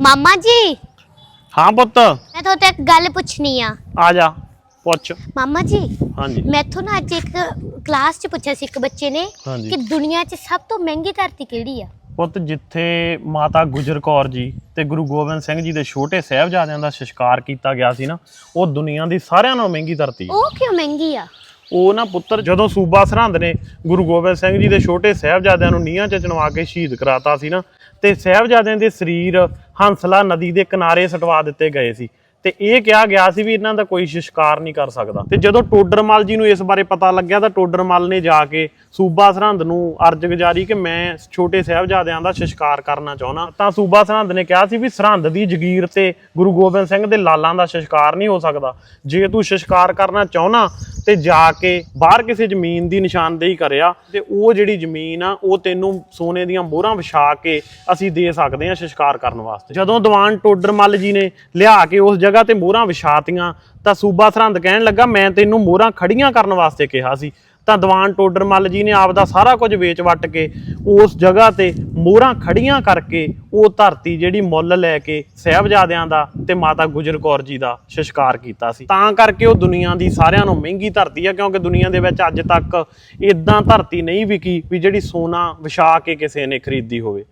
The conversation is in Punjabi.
ਮਾਮਾ ਜੀ? ਹਾਂ ਪੁੱਤ। ਮੈਂ ਤੁਹਾਡੇ ਤੋਂ ਇੱਕ ਗੱਲ ਪੁੱਛਣੀ ਆ। ਆ ਜਾ ਪੁੱਛ। ਮਾਮਾ ਜੀ ਹਾਂਜੀ। ਮੈਥੋਂ ਨਾ ਅੱਜ ਇੱਕ ਕਲਾਸ 'ਚ ਪੁੱਛਿਆ ਸੀ ਇੱਕ ਬੱਚੇ ਨੇ ਹਾਂਜੀ। ਕਿ ਦੁਨੀਆ 'ਚ ਸਭ ਤੋਂ ਮਹਿੰਗੀ ਧਰਤੀ ਕਿਹੜੀ ਆ? ਪੁੱਤ ਜਿੱਥੇ ਮਾਤਾ ਗੁਜਰ ਕੌਰ ਜੀ ਤੇ ਗੁਰੂ ਗੋਬਿੰਦ ਸਿੰਘ ਜੀ ਦੇ ਛੋਟੇ ਸਾਹਿਬਜ਼ਾਦਿਆਂ ਦਾ ਸੰਸਕਾਰ ਕੀਤਾ ਗਿਆ ਸੀ ਨਾ ਉਹ ਦੁਨੀਆ ਦੀ ਸਾਰਿਆਂ ਨਾਲੋਂ ਮਹਿੰਗੀ ਧਰਤੀ ਹੈ। ਉਹ ਕਿਉਂ ਮਹਿੰਗੀ ਆ? ਉਹ ਨਾ ਪੁੱਤਰ ਜਦੋਂ ਸੂਬਾ ਸਰਹੰਦ ਨੇ ਗੁਰੂ ਗੋਬਿੰਦ ਸਿੰਘ ਜੀ ਦੇ ਛੋਟੇ ਸਾਹਿਬਜ਼ਾਦਿਆਂ ਨੂੰ ਨੀਹਾਂ 'ਚ ਚਣਵਾ ਕੇ ਸ਼ਹੀਦ ਕਰਾਤਾ ਸੀ ਨਾ ਤੇ ਸਾਹਿਬਜ਼ਾਦਿਆਂ ਦੇ ਸਰੀਰ ਹੰਸਲਾ ਨਦੀ ਦੇ ਕਿਨਾਰੇ ਸਟਵਾ ਦਿੱਤੇ ਗਏ ਸੀ। ਤੇ ਇਹ ਕਿਹਾ ਗਿਆ ਸੀ ਵੀ ਇਹਨਾਂ ਦਾ ਕੋਈ ਸੰਸਕਾਰ ਨਹੀਂ ਕਰ ਸਕਦਾ। ਤੇ ਜਦੋਂ ਟੋਡਰਮਲ ਜੀ ਨੂੰ ਇਸ ਬਾਰੇ ਪਤਾ ਲੱਗਿਆ ਤਾਂ ਟੋਡਰਮਲ ਨੇ ਜਾ ਕੇ ਸੂਬਾ ਸਰਹੰਦ ਨੂੰ ਅਰਜ਼ ਗੁਜ਼ਾਰੀ ਕਿ ਮੈਂ ਛੋਟੇ ਸਾਹਿਬਜ਼ਾਦਿਆਂ ਦਾ ਸੰਸਕਾਰ ਕਰਨਾ ਚਾਹੁੰਦਾ। ਤਾਂ ਸੂਬਾ ਸਰਹੰਦ ਨੇ ਕਿਹਾ ਸੀ ਵੀ ਸਰਹੰਦ ਦੀ ਜਗੀਰ ਤੇ ਗੁਰੂ ਗੋਬਿੰਦ ਸਿੰਘ ਦੇ ਲਾਲਾਂ ਦਾ ਸੰਸਕਾਰ ਨਹੀਂ ਹੋ ਸਕਦਾ। ਜੇ ਤੂੰ ਸੰਸਕਾਰ ਕਰਨਾ ਚਾਹੁੰਦਾ ਤੇ ਜਾ ਕੇ ਬਾਹਰ ਕਿਸੇ ਜ਼ਮੀਨ ਦੀ ਨਿਸ਼ਾਨਦੇਹੀ ਕਰਿਆ ਤੇ ਉਹ ਜਿਹੜੀ ਜ਼ਮੀਨ ਆ, ਉਹ ਤੈਨੂੰ ਸੋਨੇ ਦੀਆਂ ਮੋਹਰਾਂ ਵਿਛਾ ਕੇ ਅਸੀਂ ਦੇ ਸਕਦੇ ਹਾਂ ਸਿਸਕਾਰ ਕਰਨ ਵਾਸਤੇ। ਜਦੋਂ ਦੀਵਾਨ ਟੋਡਰਮੱਲ ਜੀ ਨੇ ਲਿਆ ਕੇ ਉਸ ਜਗ੍ਹਾ ਤੇ ਮੋਹਰਾਂ ਵਿਛਾਤੀਆਂ, ਤਾਂ ਸੂਬਾ ਸਰਹੰਦ ਕਹਿਣ ਲੱਗਾ, ਮੈਂ ਤੈਨੂੰ ਮੋਹਰਾਂ ਖੜੀਆਂ ਕਰਨ ਵਾਸਤੇ ਕਿਹਾ ਸੀ। ਤਾਂ ਦੀਵਾਨ ਟੋਡਰਮੱਲ ਜੀ ਨੇ ਆਪਦਾ ਸਾਰਾ ਕੁਝ ਵੇਚ ਵੱਟ ਕੇ ਉਸ ਜਗ੍ਹਾ ਤੇ ਮੋਹਰਾਂ ਖੜੀਆਂ ਕਰਕੇ ਉਹ ਧਰਤੀ ਜਿਹੜੀ ਮੁੱਲ ਲੈ ਕੇ ਸਹਿਬਜ਼ਾਦਿਆਂ ਦਾ ਤੇ ਮਾਤਾ ਗੁਜਰ ਕੌਰ ਜੀ ਦਾ ਸੰਸਕਾਰ ਕੀਤਾ ਸੀ। ਤਾਂ ਕਰਕੇ ਉਹ ਦੁਨੀਆ ਦੀ ਸਾਰਿਆਂ ਨੂੰ ਮਹਿੰਗੀ ਧਰਤੀ ਆ, ਕਿਉਂਕਿ ਦੁਨੀਆ ਦੇ ਵਿੱਚ ਅੱਜ ਤੱਕ ਇਦਾਂ ਧਰਤੀ ਨਹੀਂ ਵਿਕੀ ਵੀ ਜਿਹੜੀ ਸੋਨਾ ਵਿਛਾ ਕੇ ਕਿਸੇ ਨੇ ਖਰੀਦੀ ਹੋਵੇ।